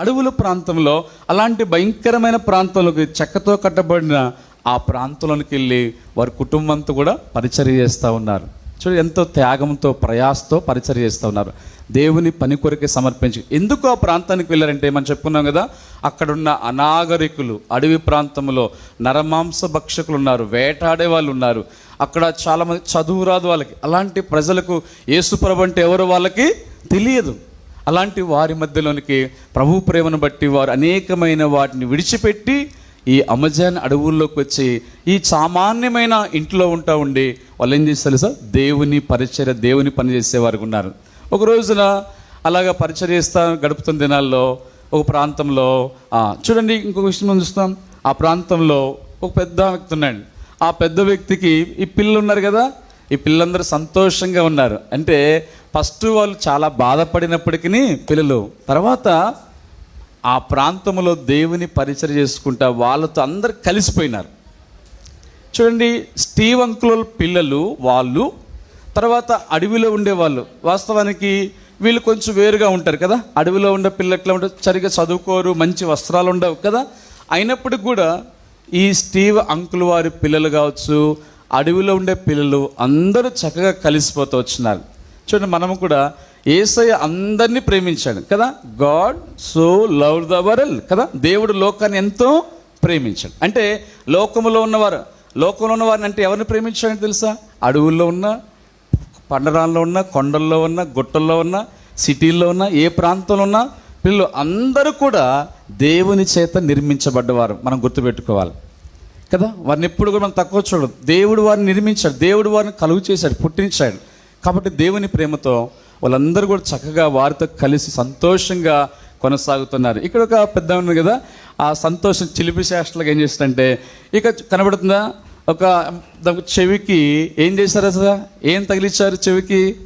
అడవుల ప్రాంతంలో అలాంటి భయంకరమైన ప్రాంతంలోకి చెక్కతో కట్టబడిన ఆ ప్రాంతంలోనికి వెళ్ళి వారి కుటుంబంతో కూడా పరిచర్య చేస్తూ ఉన్నారు. చూడు ఎంతో త్యాగంతో ప్రయాసతో పరిచర్య చేస్తూ ఉన్నారు. దేవుని పని కొరకే సమర్పించి. ఎందుకు ఆ ప్రాంతానికి వెళ్ళారంటే మనం చెప్పుకున్నాం కదా అక్కడున్న అనాగరికులు అడవి ప్రాంతంలో నరమాంస భక్షకులు ఉన్నారు వేటాడే వాళ్ళు ఉన్నారు. అక్కడ చాలామంది చదువు రాదు వాళ్ళకి. అలాంటి ప్రజలకు యేసుప్రభు అంటే ఎవరు వాళ్ళకి తెలియదు. అలాంటి వారి మధ్యలోనికి ప్రభు ప్రేమను బట్టి వారు అనేకమైన వాటిని విడిచిపెట్టి ఈ అమెజాన్ అడవుల్లోకి వచ్చి ఈ సామాన్యమైన ఇంట్లో ఉంటా ఉండి వాళ్ళు ఏం చేస్తారు సార్ దేవుని పరిచర్య దేవుని పని చేసేవారు ఉన్నారు. ఒక రోజున అలాగా పరిచర్యస్తా గడుపుతున్న దినాల్లో ఒక ప్రాంతంలో చూడండి ఇంకొక విషయం మనం చూస్తాం. ఆ ప్రాంతంలో ఒక పెద్ద వ్యక్తి ఉన్నాడు. ఆ పెద్ద వ్యక్తికి ఈ పిల్లలు ఉన్నారు కదా ఈ పిల్లలందరూ సంతోషంగా ఉన్నారు. అంటే ఫస్ట్ వాళ్ళు చాలా బాధపడినప్పటికీ పిల్లలు. తర్వాత ఆ ప్రాంతంలో దేవుని పరిచయం చేసుకుంటా వాళ్ళతో అందరు కలిసిపోయినారు. చూడండి స్టీవ్ అంకుల పిల్లలు వాళ్ళు తర్వాత అడవిలో ఉండేవాళ్ళు. వాస్తవానికి వీళ్ళు కొంచెం వేరుగా ఉంటారు కదా. అడవిలో ఉండే పిల్లలు ఎట్లా ఉంటారు? సరిగ్గా చదువుకోరు మంచి వస్త్రాలు ఉండవు కదా. అయినప్పటికి కూడా ఈ స్టీవ్ అంకుల్ వారి పిల్లలు కావచ్చు అడవిలో ఉండే పిల్లలు అందరూ చక్కగా కలిసిపోతూ వచ్చినారు. చూడండి మనము కూడా ఏసయ్య అందరినీ ప్రేమించాడు కదా. God so love the world కదా. దేవుడు లోకాన్ని ఎంతో ప్రేమించాడు. అంటే లోకంలో ఉన్నవారు లోకంలో ఉన్నవారిని అంటే ఎవరిని ప్రేమించాడని తెలుసా? అడవుల్లో ఉన్న పండరాల్లో ఉన్న కొండల్లో ఉన్న గుట్టల్లో ఉన్న సిటీల్లో ఉన్న ఏ ప్రాంతంలో ఉన్న పిల్లలు అందరూ కూడా దేవుని చేత నిర్మించబడ్డవారు. మనం గుర్తుపెట్టుకోవాలి. కదా? వారిని ఎప్పుడు కూడా మనం తక్కువ చూడదు దేవుడు వారిని నిర్మించాడు. దేవుడు వారిని కలుగు చేశాడు పుట్టించాడు. కాబట్టి దేవుని ప్రేమతో వాళ్ళందరూ కూడా చక్కగా వారితో కలిసి సంతోషంగా కొనసాగుతున్నారు. ఇక్కడ ఒక పెద్ద ఉన్నది కదా? ఆ సంతోషం చిలిపి శాస్త్రాలుగా ఏం చేస్తాడంటే ఇక కనబడుతుందా? ఒక చెవికి ఏం చేశారు అసలు? ఏం తగిలించారు చెవికి?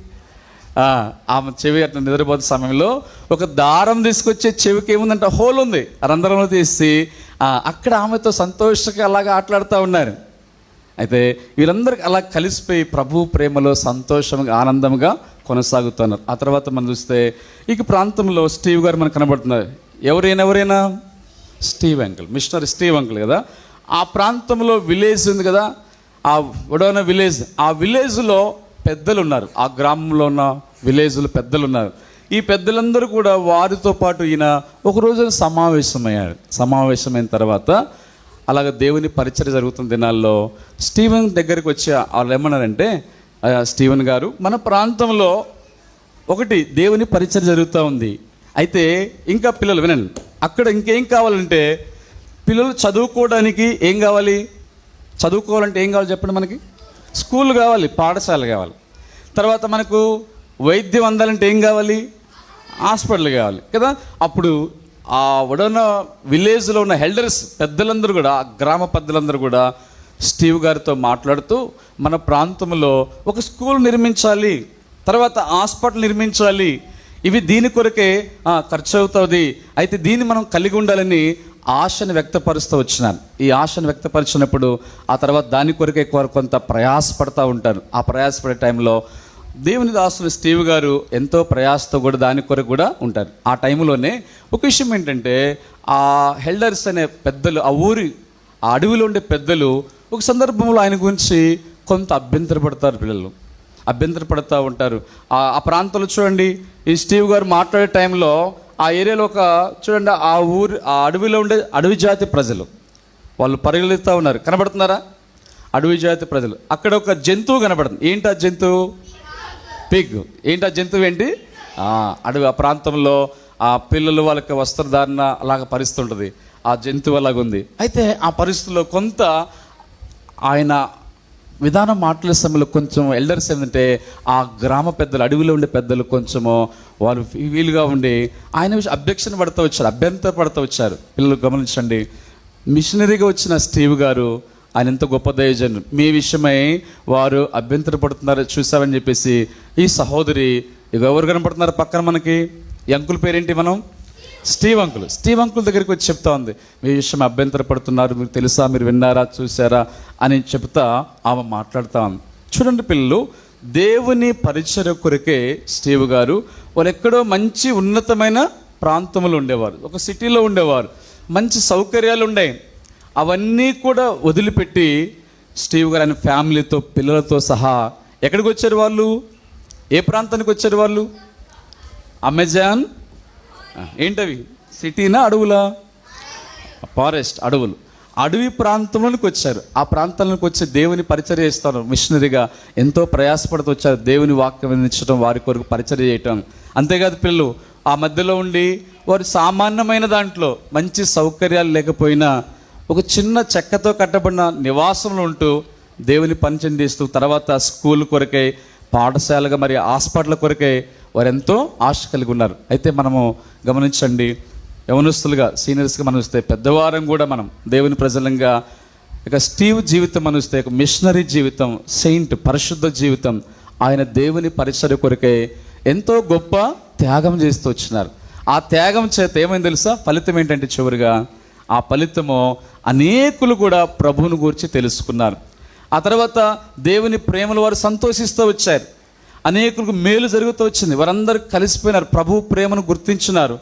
ఆమె చెవి అట్లా నిద్రపోతే సమయంలో ఒక దారం తీసుకొచ్చే చెవికి ఏముందంటే? హోల్ ఉంది. ఆ రంధ్రంలో తీసి అక్కడ ఆమెతో సంతోషంగా అలాగా ఆటలాడుతూ ఉన్నారు. అయితే వీళ్ళందరికీ అలా కలిసిపోయి ప్రభు ప్రేమలో సంతోషంగా ఆనందంగా కొనసాగుతున్నారు. ఆ తర్వాత మనం చూస్తే ఈ ప్రాంతంలో స్టీవ్ గారు మనకు కనబడుతున్నారు. ఎవరైనా ఎవరైనా? Steve uncle missionary Steve uncle కదా. ఆ ప్రాంతంలో విలేజ్ ఉంది కదా. ఆ వడోన విలేజ్ ఆ విలేజ్లో పెద్దలు ఉన్నారు ఆ గ్రామంలో ఉన్న విలేజ్లో పెద్దలు ఉన్నారు ఈ పెద్దలందరూ కూడా వారితో పాటు ఈయన ఒక రోజు సమావేశమయ్యాడు సమావేశమైన తర్వాత అలాగ దేవుని పరిచయ జరుగుతున్న దినాల్లో స్టీవెన్ దగ్గరికి వచ్చి వాళ్ళు ఏమన్నారంటే స్టీవెన్ గారు మన ప్రాంతంలో ఒకటి దేవుని పరిచయ జరుగుతూ ఉంది. అయితే ఇంకా పిల్లలు వినండి. అక్కడ ఇంకేం కావాలంటే పిల్లలు చదువుకోవడానికి ఏం కావాలి? చదువుకోవాలంటే ఏం కావాలి చెప్పండి మనకి? స్కూల్ కావాలి పాఠశాల కావాలి. తర్వాత మనకు వైద్యం అందాలంటే ఏం కావాలి? హాస్పిటల్ కావాలి కదా? అప్పుడు ఆ ఉడన విలేజ్లో ఉన్న హెల్డర్స్ పెద్దలందరూ కూడా గ్రామ పెద్దలందరూ కూడా స్టీవ్ గారితో మాట్లాడుతూ మన ప్రాంతంలో ఒక స్కూల్ నిర్మించాలి తర్వాత హాస్పిటల్ నిర్మించాలి. ఇవి దీని కొరకే ఖర్చు అవుతుంది అయితే దీన్ని మనం కలిగి ఉండాలని ఆశను వ్యక్తపరుస్తూ వచ్చినాను. ఈ ఆశను వ్యక్తపరిచినప్పుడు ఆ తర్వాత దాని కొరకే కొంత ప్రయాసపడతా ఉంటారు ఆ ప్రయాసపడే టైంలో దేవుని దాసులు స్టీవ్ గారు ఎంతో ప్రయాసతో కూడా దాని కొరకు కూడా ఉంటారు. ఆ టైంలోనే ఒక విషయం ఏంటంటే ఆ హెల్డర్స్ అనే పెద్దలు ఆ ఊరి ఆ అడవిలో ఉండే పెద్దలు ఒక సందర్భంలో ఆయన గురించి కొంత అభ్యంతరపడతారు పిల్లలు. అభ్యంతరపడుతూ ఉంటారు. ఆ ఆ ప్రాంతంలో చూడండి ఈ స్టీవ్ గారు మాట్లాడే టైంలో ఆ ఏరియాలో ఒక చూడండి ఆ ఊరి ఆ అడవిలో ఉండే అడవి జాతి ప్రజలు. వాళ్ళు పరిగెలుతూ ఉన్నారు. కనబడుతున్నారా? అడవి జాతి ప్రజలు. అక్కడ ఒక జంతువు కనబడుతుంది. ఏంటి ఆ జంతువు? పిగ్ ఏంటి ఆ జంతువు ఏంటి? అడవి ఆ ప్రాంతంలో ఆ పిల్లలు వాళ్ళకి వస్త్రధారణ అలాగ పరిస్థితి ఉంటుంది ఆ జంతువు అలాగుంది. అయితే ఆ పరిస్థితుల్లో కొంత ఆయన విధానం మాట్లాడే సమయంలో కొంచెం ఎల్డర్స్ ఏంటంటే ఆ గ్రామ పెద్దలు అడవిలో ఉండే పెద్దలు కొంచెము వారు వీలుగా ఉండి ఆయన అభ్యక్షణ అబ్జెక్షన్ పడుతూ వచ్చారు అభ్యంతర పడుతూ వచ్చారు. పిల్లలు గమనించండి. మిషనరీగా వచ్చిన స్టీవ్ గారు ఆయన ఎంత గొప్ప దయజను మీ విషయమై వారు అభ్యంతర పడుతున్నారు చెప్పేసి ఈ సహోదరి ఎవరు కనపడుతున్నారు పక్కన మనకి? అంకుల్ పేరేంటి మనం? Steve uncle. స్టీవ్ అంకుల్ దగ్గరికి వచ్చి చెప్తా ఉంది. మీ విషయం అభ్యంతర పడుతున్నారు మీకు తెలుసా మీరు విన్నారా చూసారా అని చెప్తా ఆమె మాట్లాడుతా ఉంది. చూడండి పిల్లలు దేవుని పరిచయ కొరకే స్టీవ్ గారు వాళ్ళు ఎక్కడో మంచి ఉన్నతమైన ప్రాంతంలో ఉండేవారు. ఒక సిటీలో ఉండేవారు. మంచి సౌకర్యాలు ఉండేవి అవన్నీ కూడా వదిలిపెట్టి స్టీవ్ గారు ఆయన ఫ్యామిలీతో పిల్లలతో సహా ఎక్కడికి వచ్చారు వాళ్ళు? ఏ ప్రాంతానికి వచ్చారు వాళ్ళు? అమెజాన్? ఏంటవి? సిటీనా అడవులా? ఫారెస్ట్ అడవులు. అడవి ప్రాంతంలోనికి వచ్చారు. ఆ ప్రాంతంలోకి వచ్చి దేవుని పరిచర్య చేస్తారు మిషనరీగా. ఎంతో ప్రయాసపడుతూ వచ్చారు దేవుని వాక్యం అందించడం వారి కొరకు పరిచర్య చేయటం. అంతేకాదు పిల్లలు ఆ మధ్యలో ఉండి వారు సామాన్యమైన దాంట్లో మంచి సౌకర్యాలు లేకపోయినా ఒక చిన్న చెక్కతో కట్టబడిన నివాసంలో ఉంటూ దేవుని పనిచయం తర్వాత స్కూల్ కొరకై పాఠశాలగా మరి హాస్పిటల్ కొరకై వారు ఎంతో ఆశ కలిగి ఉన్నారు. అయితే మనము గమనించండి యవనస్తులుగా సీనియర్స్గా మనం వస్తే పెద్దవారం కూడా మనం దేవుని ప్రజలంగా ఇక స్టీవ్ జీవితం మనం ఒక మిషనరీ జీవితం సెయింట్ పరిశుద్ధ జీవితం ఆయన దేవుని పరిచయ కొరకే ఎంతో గొప్ప త్యాగం చేస్తూ వచ్చినారు. ఆ త్యాగం చేత ఏమైంది తెలుసా? ఫలితం ఏంటంటే చివరిగా ఆ ఫలితము అనేకులు కూడా ప్రభువును గురించి తెలుసుకున్నారు. ఆ తర్వాత దేవుని ప్రేమలు వారు సంతోషిస్తూ వచ్చారు. అనేకులకు మేలు జరుగుతూ వచ్చింది. వారందరూ కలిసిపోయినారు. ప్రభు ప్రేమను గుర్తించినారు.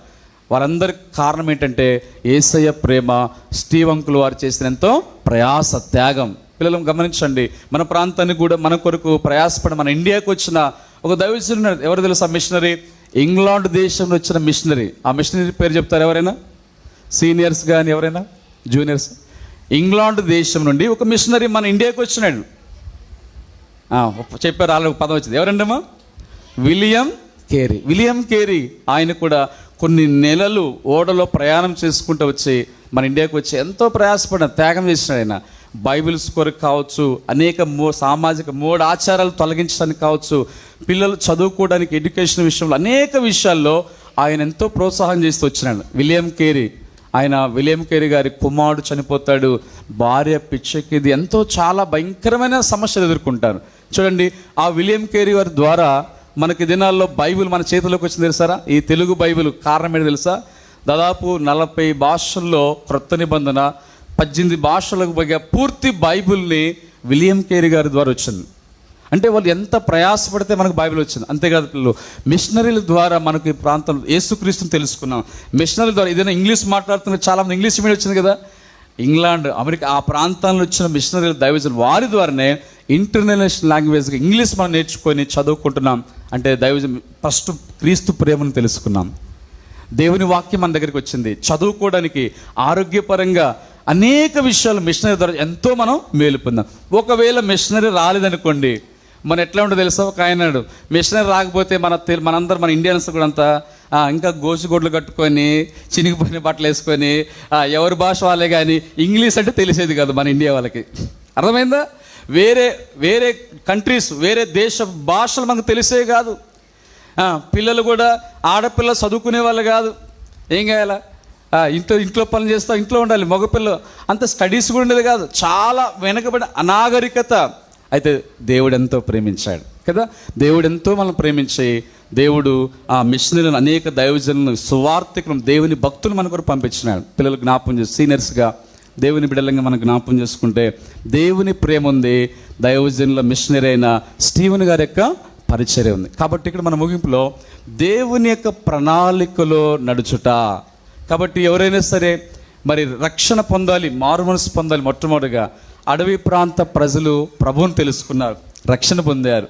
వారందరికి కారణం ఏంటంటే ఏసయ్య ప్రేమ స్టీవంకులు వారు చేసిన ఎంతో ప్రయాస త్యాగం. పిల్లలను గమనించండి. మన ప్రాంతానికి కూడా మన కొరకు ప్రయాసపడి మన ఇండియాకు వచ్చిన ఒక దైవజనుడు ఎవరు తెలుసా? మిషనరీ. ఇంగ్లాండ్ దేశంలో వచ్చిన మిషనరీ. ఆ మిషనరీ పేరు చెప్తారు ఎవరైనా? సీనియర్స్ కానీ ఎవరైనా? జూనియర్స్? ఇంగ్లాండ్ దేశం నుండి ఒక మిషనరీ మన ఇండియాకి వచ్చినాడు. చెప్పారు వాళ్ళకి పదం వచ్చింది. ఎవరండమ్మా? William Carey. విలియం కేరీ ఆయన కూడా కొన్ని నెలలు ఓడలో ప్రయాణం చేసుకుంటూ వచ్చి మన ఇండియాకి వచ్చి ఎంతో ప్రయాసపడిన త్యాగం చేసిన ఆయన. బైబిల్స్ కొరకు కావచ్చు అనేక మూ సామాజిక మూడు ఆచారాలు తొలగించడానికి కావచ్చు పిల్లలు చదువుకోవడానికి ఎడ్యుకేషన్ విషయంలో అనేక విషయాల్లో ఆయన ఎంతో ప్రోత్సాహం చేస్తూ వచ్చినాడు. William Carey. ఆయన విలియం కేరీ గారి కుమారుడు చనిపోతాడు భార్య పిచ్చెక్కిది. ఎంతో చాలా భయంకరమైన సమస్యలు ఎదుర్కొంటారు. చూడండి ఆ విలియం కేరీ గారి ద్వారా మనకి దినాల్లో బైబిల్ మన చేతిలోకి వచ్చింది తెలుసారా? ఈ తెలుగు బైబిల్ కారణం ఏంటి తెలుసా? దాదాపు నలభై భాషల్లో క్రొత్త నిబంధన పద్దెనిమిది భాషలకు పైగా పూర్తి బైబిల్ని విలియం కేరీ గారి ద్వారా వచ్చింది. అంటే వాళ్ళు ఎంత ప్రయాసపడితే మనకు బైబిల్ వచ్చింది. అంతేకాదు పిల్లలు మిషనరీల ద్వారా మనకి ఈ ప్రాంతం యేసుక్రీస్తుని తెలుసుకున్నాం. మిషనరీల ద్వారా ఏదైనా ఇంగ్లీష్ మాట్లాడుతున్న చాలామంది ఇంగ్లీష్ మీడియం వచ్చింది కదా? ఇంగ్లాండ్ అమెరికా ఆ ప్రాంతాల్లో వచ్చిన మిషనరీల దైవజన్ వారి ద్వారానే ఇంటర్నేషనల్ లాంగ్వేజ్గా ఇంగ్లీష్ మనం నేర్చుకొని చదువుకుంటున్నాం. అంటే దైవజన్ ఫస్ట్ క్రీస్తు ప్రేమను తెలుసుకున్నాం. దేవుని వాక్యం మన దగ్గరికి వచ్చింది. చదువుకోవడానికి ఆరోగ్యపరంగా అనేక విషయాలు మిషనరీ ద్వారా ఎంతో మనం మేలు పొందాం ఒకవేళ మిషనరీ రాలేదనుకోండి మన ఎట్లా ఉంటుందో తెలుసా? ఒక ఆయన మిషనరీ రాకపోతే మన మనందరం మన ఇండియన్స్ కూడా అంతా ఇంకా గోసిగొడ్లు కట్టుకొని చినిగిపోయిన బట్టలు వేసుకొని ఎవరి భాష వాళ్ళే కానీ ఇంగ్లీష్ అంటే తెలిసేది కాదు మన ఇండియా వాళ్ళకి. అర్థమైందా? వేరే వేరే కంట్రీస్ వేరే దేశ భాషలు మనకు తెలిసే కాదు. పిల్లలు కూడా ఆడపిల్ల చదువుకునే వాళ్ళు కాదు. ఏం చేయాలా? ఇంట్లో ఇంట్లో పనులు చేస్తా ఇంట్లో ఉండాలి. మగపిల్ల అంత స్టడీస్ కూడా ఉండేది కాదు. చాలా వెనకబడి అనాగరికత. అయితే దేవుడు ఎంతో ప్రేమించాడు కదా? దేవుడు ఎంతో మనం ప్రేమించి దేవుడు ఆ మిషనరీలను అనేక దైవజనులను సువార్థికులను దేవుని భక్తులు మన కొరకు పంపించినాడు. పిల్లలు జ్ఞాపం చేసి సీనియర్స్గా దేవుని బిడ్డలంగా మనం జ్ఞాపం చేసుకుంటే దేవుని ప్రేమ ఉంది దైవజనుల మిషనరీ అయిన స్టీవెన్ గారి యొక్క పరిచర్య ఉంది. కాబట్టి ఇక్కడ మన ముగింపులో దేవుని యొక్క ప్రణాళికలో నడుచుట. కాబట్టి ఎవరైనా సరే మరి రక్షణ పొందాలి మారు మనసు పొందాలి మొట్టమొదటిగా అడవి ప్రాంత ప్రజలు ప్రభువుని తెలుసుకున్నారు రక్షణ పొందారు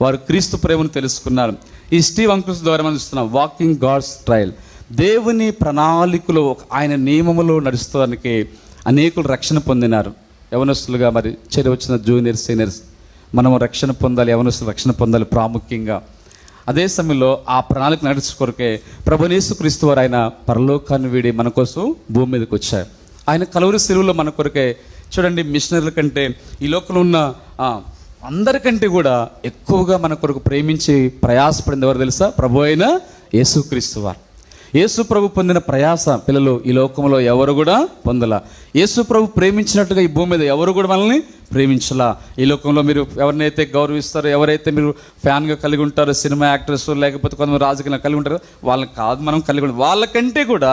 వారు క్రీస్తు ప్రేమను తెలుసుకున్నారు. ఈ స్టీవ్ అంకుల్స్ ద్వారా మనం చూస్తున్నాం వాకింగ్ గాడ్స్ ట్రయల్ దేవుని ప్రణాళికలో ఆయన నియమములో నడుస్తానికి అనేకులు రక్షణ పొందినారు. యవనస్తులుగా మరి చెరి వచ్చిన జూనియర్ సీనియర్స్ మనము రక్షణ పొందాలి యవనస్తులు రక్షణ పొందాలి ప్రాముఖ్యంగా. అదే సమయంలో ఆ ప్రణాళిక నడుచుకొరకే ప్రభునేసు క్రీస్తు వారు ఆయన పరలోకాన్ని వీడి మన కోసం భూమి మీదకి వచ్చారు. ఆయన కలువురి సెలువులో మన కొరకే చూడండి మిషనరీల కంటే ఈ లోకంలో ఉన్న అందరికంటే కూడా ఎక్కువగా మన కొరకు ప్రేమించి ప్రయాసపడింది ఎవరు తెలుసా? ప్రభు అయిన యేసుక్రీస్తు వారు. యేసు ప్రభు పొందిన ప్రయాస పిల్లలు ఈ లోకంలో ఎవరు కూడా పొందల. యేసు ప్రభు ప్రేమించినట్టుగా ఈ భూమి మీద ఎవరు కూడా మనల్ని ప్రేమించలా. ఈ లోకంలో మీరు ఎవరినైతే గౌరవిస్తారో ఎవరైతే మీరు ఫ్యాన్గా కలిగి ఉంటారో సినిమా యాక్టర్స్ లేకపోతే కొంతమంది రాజకీయంగా కలిగి ఉంటారో వాళ్ళని కాదు మనం కలిగి ఉంటాం వాళ్ళకంటే కూడా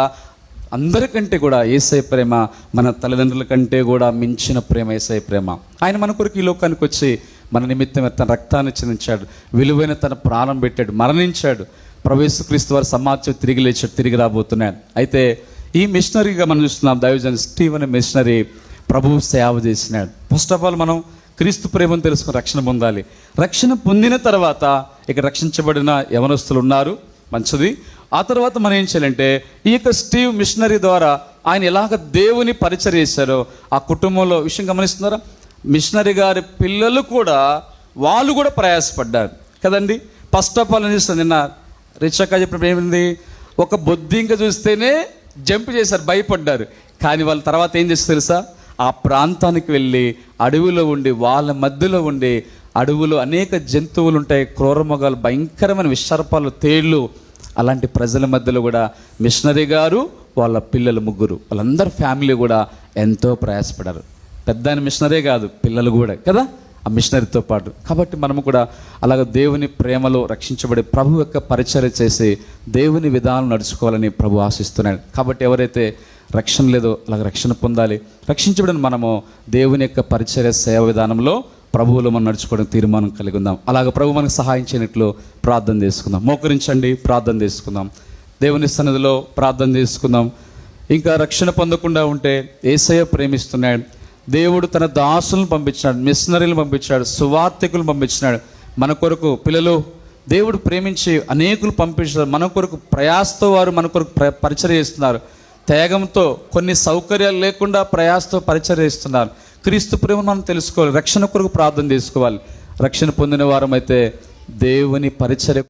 అందరికంటే కూడా ఏసై ప్రేమ మన తల్లిదండ్రుల కంటే కూడా మించిన ప్రేమ ఏసై ప్రేమ. ఆయన మన కొరకు ఈ లోకానికి వచ్చి మన నిమిత్తం తన రక్తాన్ని చెందించాడు. విలువైన తన ప్రాణం పెట్టాడు. మరణించాడు. ప్రవేశక్రీస్తు వారి సమాజం తిరిగి లేచి తిరిగి రాబోతున్నాడు. అయితే ఈ మిషనరీగా మనం చూస్తున్నాం. దైవజన్ స్టీవ్ అనే మిషనరీ ప్రభువు సేవ చేసినాడు. ఫస్ట్ ఆఫ్ ఆల్ మనం క్రీస్తు ప్రేమను తెలుసుకుని రక్షణ పొందాలి. రక్షణ పొందిన తర్వాత ఇక రక్షించబడిన యవనస్తులు ఉన్నారు. మంచిది. ఆ తర్వాత మనం ఏం చేయాలంటే ఈ యొక్క స్టీవ్ మిషనరీ ద్వారా ఆయన ఎలాగ దేవుని పరిచయం చేశారో ఆ కుటుంబంలో విషయం గమనిస్తున్నారా? మిషనరీ గారి పిల్లలు కూడా వాళ్ళు కూడా ప్రయాసపడ్డారు. కదండి? ఫస్ట్ ఆఫ్ ఆల్ చూస్తాను నిన్న రిచక్క చెప్పినప్పుడు ఏమైంది? ఒక బొద్దింక చూస్తేనే జంప్ చేశారు భయపడ్డారు. కానీ వాళ్ళ తర్వాత ఏం చేస్తారు తెలుసా? ఆ ప్రాంతానికి వెళ్ళి అడవిలో ఉండి వాళ్ళ మధ్యలో ఉండి అడవులో అనేక జంతువులు ఉంటాయి క్రూరమొగాలు భయంకరమైన విషర్పాలు తేళ్ళు అలాంటి ప్రజల మధ్యలో కూడా మిషనరీ గారు వాళ్ళ పిల్లలు ముగ్గురు. వాళ్ళందరి ఫ్యామిలీ కూడా ఎంతో ప్రయాసపడారు. పెద్ద ఆయన మిషనరీ కాదు పిల్లలు కూడా కదా? ఆ మిషనరీతో పాటు. కాబట్టి మనము కూడా అలాగ దేవుని ప్రేమలో రక్షించబడి ప్రభు యొక్క పరిచర్య చేసి దేవుని విధానం నడుచుకోవాలని ప్రభు ఆశిస్తున్నాడు. కాబట్టి ఎవరైతే రక్షణ లేదో అలాగ రక్షణ పొందాలి రక్షించబడిన మనము దేవుని యొక్క పరిచర్య సేవ విధానంలో ప్రభువులో మనం నడుచుకోవడం తీర్మానం కలిగి ఉందాం. అలాగ ప్రభు మనకు సహాయం చేయనట్లు ప్రార్థన చేసుకుందాం. మోకరించండి ప్రార్థన చేసుకుందాం. దేవుని సన్నిధిలో ప్రార్థన చేసుకుందాం. ఇంకా రక్షణ పొందకుండా ఉంటే ఏసయ్య ప్రేమిస్తున్నాడు. దేవుడు తన దాసులను పంపించినాడు మిషనరీలు పంపించాడు సువార్థికులు పంపించినాడు. మన కొరకు పిల్లలు దేవుడు ప్రేమించి అనేకులు పంపించారు మన కొరకు ప్రయాసతో వారు మన కొరకు ప్ర- పరిచర్య చేస్తున్నారు. త్యాగంతో కొన్ని సౌకర్యాలు లేకుండా ప్రయాసతో పరిచర్య చేస్తున్నారు. క్రీస్తు ప్రేమ మనం తెలుసుకోవాలి. రక్షణ కొరకు ప్రార్థన చేసుకోవాలి. రక్షణ పొందిన వారమైతే దేవుని పరిచర్య